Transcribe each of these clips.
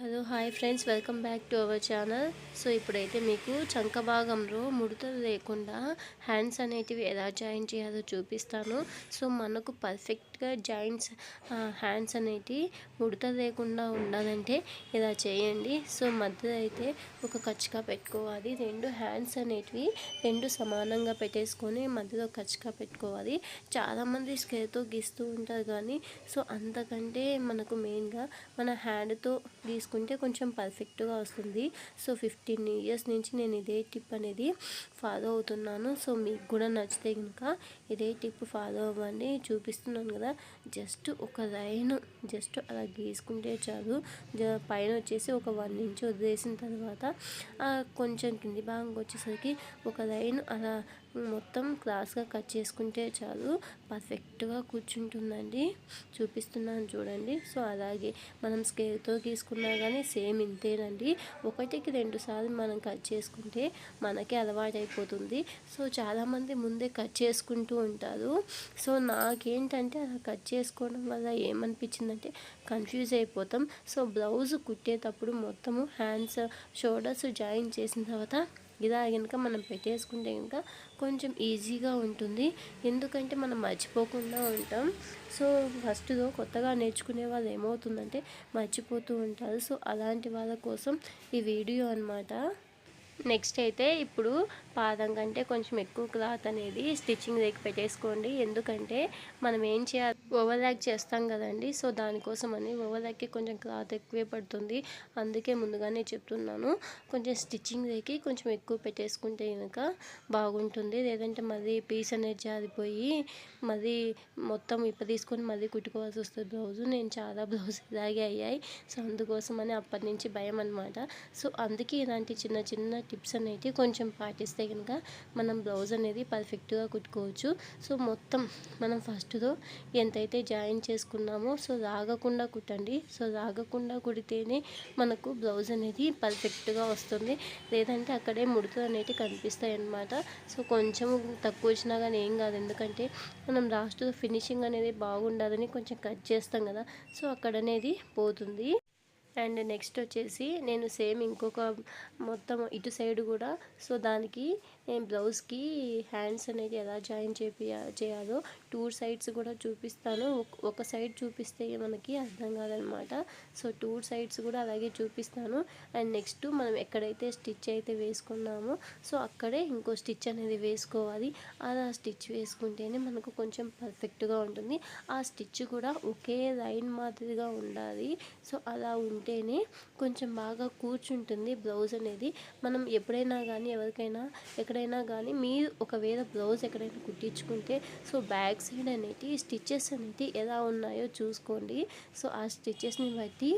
很 hello hi friends welcome back to our channel so ఇప్పుడైతే మీకు చంక భాగంలో ముడతలు లేకుండా హ్యాండ్స్ అనేటివి ఎలా జాయిన్ చేయాలో చూపిస్తాను. సో మనకు పర్ఫెక్ట్గా జాయింట్స్ హ్యాండ్స్ అనేటివి ముడత లేకుండా ఉండాలంటే ఇలా చేయండి. సో మధ్యలో అయితే ఒక కచ్చిగా పెట్టుకోవాలి. రెండు హ్యాండ్స్ అనేటివి రెండు సమానంగా పెట్టేసుకొని మధ్యలో కచ్చిగా పెట్టుకోవాలి. చాలామంది స్కేర్తో గీస్తూ ఉంటారు కానీ సో అంతకంటే మనకు మెయిన్గా మన హ్యాండ్తో గీసుకుంటే కొంచెం పర్ఫెక్ట్గా వస్తుంది. సో ఫిఫ్టీన్ ఇయర్స్ నుంచి నేను ఇదే టిప్ అనేది ఫాలో అవుతున్నాను. సో మీకు కూడా నచ్చితే కనుక ఇదే టిప్ ఫాలో అవ్వండి. చూపిస్తున్నాను కదా జస్ట్ ఒక లైన్ జస్ట్ అలా గీసుకుంటే చాలు. పైన వచ్చేసి ఒక వన్ ఇంచ్ వదిలేసిన తర్వాత కొంచెం కింది భాగంగా వచ్చేసరికి ఒక లైన్ అలా మొత్తం క్లాస్గా కట్ చేసుకుంటే చాలు. పర్ఫెక్ట్గా కూర్చుంటుందండి. చూపిస్తున్నాను చూడండి. సో అలాగే మనం స్కేల్తో గీసుకున్నా కానీ సేమ్ ఇంతేనండి. ఒకటికి రెండు సార్లు మనం కట్ చేసుకుంటే మనకే అలవాటు అయిపోతుంది సో చాలామంది ముందే కట్ చేసుకుంటూ ఉంటారు. సో నాకేంటంటే అలా కట్ చేసుకోవడం వల్ల ఏమనిపించిందంటే కన్ఫ్యూజ్ అయిపోతాం. సో బ్లౌజ్ కుట్టేటప్పుడు మొత్తము హ్యాండ్స్ షోల్డర్స్ జాయిన్ చేసిన తర్వాత ఇలా కనుక మనం పెట్టేసుకుంటే కనుక కొంచెం ఈజీగా ఉంటుంది. ఎందుకంటే మనం మర్చిపోకుండా ఉంటాం. సో ఫస్ట్లో కొత్తగా నేర్చుకునే వాళ్ళు ఏమవుతుందంటే మర్చిపోతూ ఉంటారు. సో అలాంటి వాళ్ళ కోసం ఈ వీడియో అనమాట నెక్స్ట్ అయితే ఇప్పుడు పాదం కంటే కొంచెం ఎక్కువ క్లాత్ అనేది స్టిచ్చింగ్ దగ్గర పెట్టేసుకోండి. ఎందుకంటే మనం ఏం చేయాలి? ఓవర్లాక్ చేస్తాం కదండి. సో దానికోసం అని ఓవర్లాక్కి కొంచెం క్లాత్ ఎక్కువే పడుతుంది. అందుకే ముందుగానే చెప్తున్నాను. కొంచెం స్టిచ్చింగ్ దగ్గర కొంచెం ఎక్కువ పెట్టేసుకుంటే కనుక బాగుంటుంది. లేదంటే మళ్ళీ పీస్ అనేది జారిపోయి మళ్ళీ మొత్తం ఇప్ప తీసుకొని మళ్ళీ కుట్టుకోవాల్సి వస్తుంది. బ్లౌజ్ నేను చాలా బ్లౌజ్ ఇలాగే అయ్యాయి. సో అందుకోసం అని అప్పటి నుంచి భయం అనమాట సో అందుకే ఇలాంటి చిన్న చిన్న టిప్స్ అనేవి కొంచెం పాటిస్తే కనుక మనం బ్లౌజ్ అనేది పర్ఫెక్ట్గా కుట్టుకోవచ్చు. సో మొత్తం మనం ఫస్ట్తో ఎంతైతే జాయిన్ చేసుకున్నామో సో లాగకుండా కుట్టండి. సో లాగకుండా కుడితేనే మనకు బ్లౌజ్ అనేది పర్ఫెక్ట్గా వస్తుంది. లేదంటే అక్కడే ముడుతులు అనేవి కనిపిస్తాయి అన్నమాట. సో కొంచెం తక్కువ వచ్చినా కానీ ఏం కాదు. ఎందుకంటే మనం లాస్ట్ ఫినిషింగ్ అనేది బాగుండాలని కొంచెం కట్ చేస్తాం కదా. సో అక్కడ అనేది పోతుంది. అండ్ నెక్స్ట్ వచ్చేసి నేను సేమ్ ఇంకొక మొత్తం ఇటు సైడ్ కూడా సో దానికి బ్లౌజ్కి హ్యాండ్స్ అనేది ఎలా జాయిన్ చేపియా చేయాలో టూ సైడ్స్ కూడా చూపిస్తాను. ఒక సైడ్ చూపిస్తే మనకి అర్థం కాదనమాట. సో టూ సైడ్స్ కూడా అలాగే చూపిస్తాను. అండ్ నెక్స్ట్ మనం ఎక్కడైతే స్టిచ్ అయితే వేసుకున్నామో సో అక్కడే ఇంకో స్టిచ్ అనేది వేసుకోవాలి. అలా స్టిచ్ వేసుకుంటేనే మనకు కొంచెం పర్ఫెక్ట్గా ఉంటుంది. ఆ స్టిచ్ కూడా ఒకే లైన్ మాదిరిగా ఉండాలి. సో అలా ఉంటేనే కొంచెం బాగా కూర్చుంటుంది బ్లౌజ్ అనేది. మనం ఎప్పుడైనా కానీ ఎవరికైనా ఎక్కడైనా కానీ మీరు ఒకవేళ బ్లౌజ్ ఎక్కడైనా కుట్టించుకుంటే సో బ్యాక్ సైడ్ అనేది స్టిచ్చెస్ అనేది ఎలా ఉన్నాయో చూసుకోండి. సో ఆ స్టిచ్చెస్ని బట్టి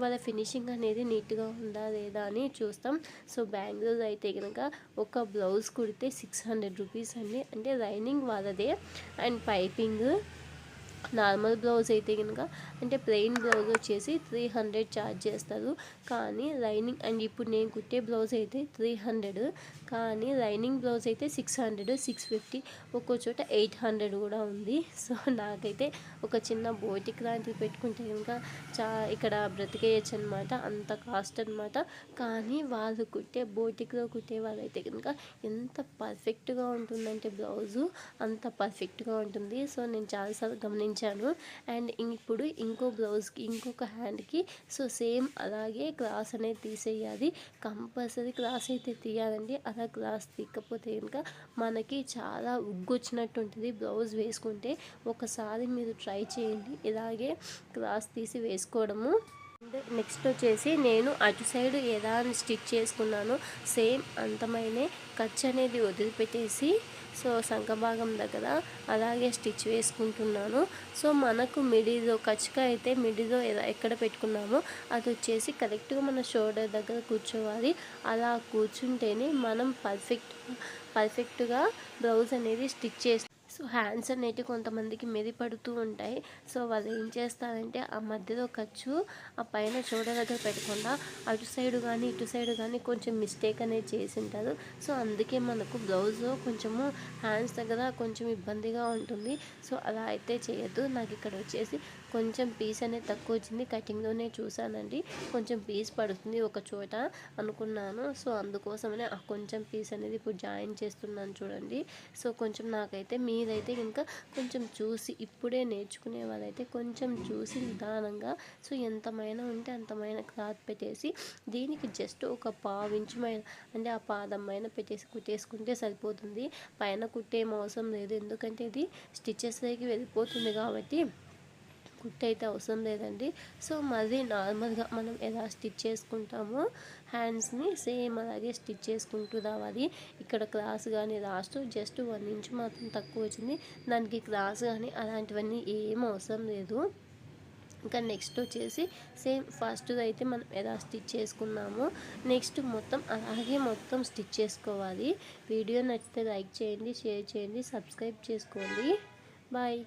వాళ్ళ ఫినిషింగ్ అనేది నీట్గా ఉందా లేదా అని చూస్తాం. సో బ్యాంగిల్స్ అయితే కనుక ఒక బ్లౌజ్ కుడితే సిక్స్ హండ్రెడ్ రూపీస్ అండి. అంటే లైనింగ్ వాళ్ళదే. అండ్ పైపింగ్ నార్మల్ బ్లౌజ్ అయితే కనుక అంటే ప్లెయిన్ బ్లౌజ్ వచ్చేసి త్రీ హండ్రెడ్ ఛార్జ్ చేస్తారు. కానీ లైనింగ్ అండ్ ఇప్పుడు నేను కుట్టే బ్లౌజ్ అయితే త్రీ హండ్రెడ్ కానీ లైనింగ్ బ్లౌజ్ అయితే సిక్స్ హండ్రెడ్ సిక్స్ ఫిఫ్టీ ఒక్కో చోట ఎయిట్ హండ్రెడ్ కూడా ఉంది. సో నాకైతే ఒక చిన్న బోటిక్ లాంటివి పెట్టుకుంటే కనుక చా ఇక్కడ బ్రతికేయచ్చు అనమాట అంత కాస్ట్ అనమాట కానీ వాళ్ళు కుట్టే బోటిక్లో కుట్టే వాళ్ళైతే కనుక ఎంత పర్ఫెక్ట్గా ఉంటుందంటే బ్లౌజు అంత పర్ఫెక్ట్గా ఉంటుంది. సో నేను చాలాసార్లు గమనించాను. అండ్ ఇప్పుడు ఇంకో బ్లౌజ్కి ఇంకొక హ్యాండ్కి సో సేమ్ అలాగే క్లాస్ అనేది తీసేయాలి. కంపల్సరీ క్లాస్ అయితే తీయాలండి. అలా క్లాస్ తీయకపోతే కనుక మనకి చాలా ఉగ్గొచ్చినట్టు ఉంటుంది బ్లౌజ్ వేసుకుంటే. ఒకసారి మీరు ట్రై చేయండి. ఇలాగే క్లాస్ తీసి వేసుకోవడము. నెక్స్ట్ వచ్చేసి నేను అటు సైడ్ ఎలా స్టిచ్ చేసుకున్నాను సేమ్ అంతమైనే ఖర్చు అనేది వదిలిపెట్టేసి సో సంఘభాగం దగ్గర అలాగే స్టిచ్ వేసుకుంటున్నాను. సో మనకు మిడిలో ఖర్చుగా అయితే మిడిదో ఎక్కడ పెట్టుకున్నామో అది వచ్చేసి కరెక్ట్గా మన షోల్డర్ దగ్గర కూర్చోవాలి. అలా కూర్చుంటేనే మనం పర్ఫెక్ట్ పర్ఫెక్ట్గా బ్లౌజ్ అనేది స్టిచ్ చేసి సో హ్యాండ్స్ అనేవి కొంతమందికి మెదిపడుతూ ఉంటాయి. సో వాళ్ళు ఏం చేస్తారంటే ఆ మధ్యలో ఖర్చు ఆ పైన చోట దగ్గర పెట్టకుండా అటు సైడ్ కానీ ఇటు సైడ్ కానీ కొంచెం మిస్టేక్ అనేది చేసి ఉంటారు. సో అందుకే మనకు బ్లౌజ్ కొంచెము హ్యాండ్స్ దగ్గర కొంచెం ఇబ్బందిగా ఉంటుంది. సో అలా అయితే చేయొద్దు. నాకు ఇక్కడ వచ్చేసి కొంచెం పీస్ అనేది తక్కువ వచ్చింది. కటింగ్లోనే చూసానండి కొంచెం పీస్ పడుతుంది ఒక చోట అనుకున్నాను. సో అందుకోసమనే ఆ కొంచెం పీస్ అనేది ఇప్పుడు జాయిన్ చేస్తున్నాను చూడండి. సో కొంచెం నాకైతే మీరైతే ఇంకా కొంచెం చూసి ఇప్పుడే నేర్చుకునే వాళ్ళైతే కొంచెం చూసి నిదానంగా సో ఎంతమైనా ఉంటే అంతమైన క్లాత్ పెట్టేసి దీనికి జస్ట్ ఒక పావు అంటే ఆ పాదం పైన పెట్టేసి కుట్టేసుకుంటే సరిపోతుంది. పైన కుట్టేం అవసరం లేదు. ఎందుకంటే ఇది స్టిచెస్లోకి వెళ్ళిపోతుంది కాబట్టి కుట్టు అయితే అవసరం లేదండి. సో మరి నార్మల్గా మనం ఎలా స్టిచ్ చేసుకుంటామో హ్యాండ్స్ని సేమ్ అలాగే స్టిచ్ చేసుకుంటూ రావాలి. ఇక్కడ క్లాస్ కానీ లాస్ట్ జస్ట్ వన్ ఇంచ్ మాత్రం తక్కువ వచ్చింది. దానికి క్లాస్ కానీ అలాంటివన్నీ ఏం అవసరం లేదు. ఇంకా నెక్స్ట్ వచ్చేసి సేమ్ ఫస్ట్ అయితే మనం ఎలా స్టిచ్ చేసుకున్నామో నెక్స్ట్ మొత్తం అలాగే మొత్తం స్టిచ్ చేసుకోవాలి. వీడియో నచ్చితే లైక్ చేయండి షేర్ చేయండి సబ్స్క్రైబ్ చేసుకోండి. బాయ్.